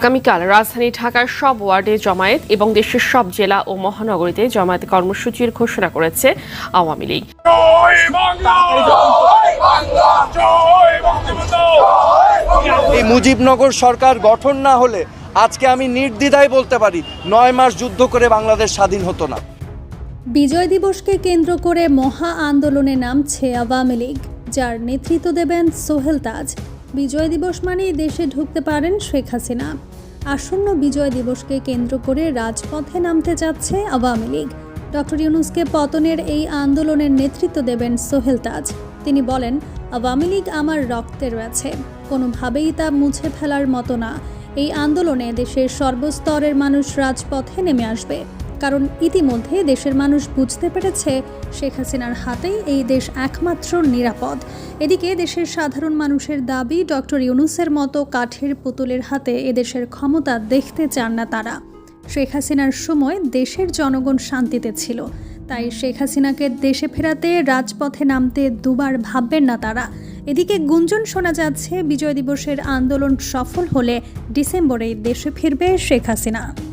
আগামীকাল রাজধানী ঢাকার সব ওয়ার্ডে জমায়েত এবং দেশের সব জেলা ও মহানগরীতে জমায়েত কর্মসূচির ঘোষণা করেছে আওয়ামী লীগ। এই মুজিবনগর সরকার গঠন না হলে আজকে আমি নির্দ্বিধায় বলতে পারি নয় মাস যুদ্ধ করে বাংলাদেশ স্বাধীন হতো না। বিজয় দিবসকে কেন্দ্র করে মহা আন্দোলনে নামছে আওয়ামী লীগ যার নেতৃত্ব দেবেন সোহেল তাজ। বিজয় দিবস মানেই দেশে ঢুকতে পারেন শেখ হাসিনা। আসন্ন বিজয় দিবসকে কেন্দ্র করে রাজপথে নামতে যাচ্ছে আওয়ামী লীগ। ডক্টর ইউনুসকে পতনের এই আন্দোলনের নেতৃত্ব দেবেন সোহেল তাজ। তিনি বলেন, আওয়ামী লীগ আমার রক্তে রয়েছে। কোনোভাবেই তা মুছে ফেলার মতো না। এই আন্দোলনে দেশের সর্বস্তরের মানুষ রাজপথে নেমে আসবে। কারণ ইতিমধ্যে দেশের মানুষ বুঝতে পেরেছে শেখ হাসিনার হাতেই এই দেশ একমাত্র নিরাপদ। এদিকে দেশের সাধারণ মানুষের দাবি, ডক্টর ইউনুসের মতো কাঠের পুতুলের হাতে এদেশের ক্ষমতা দেখতে চান না তারা। শেখ হাসিনার সময় দেশের জনগণ শান্তিতে ছিল। তাই শেখ হাসিনাকে দেশে ফেরাতে, রাজপথে নামতে দুবার ভাববেন না তারা। এদিকে গুঞ্জন শোনা যাচ্ছে, বিজয় দিবসের আন্দোলন সফল হলে ডিসেম্বরে দেশে ফিরবে শেখ হাসিনা।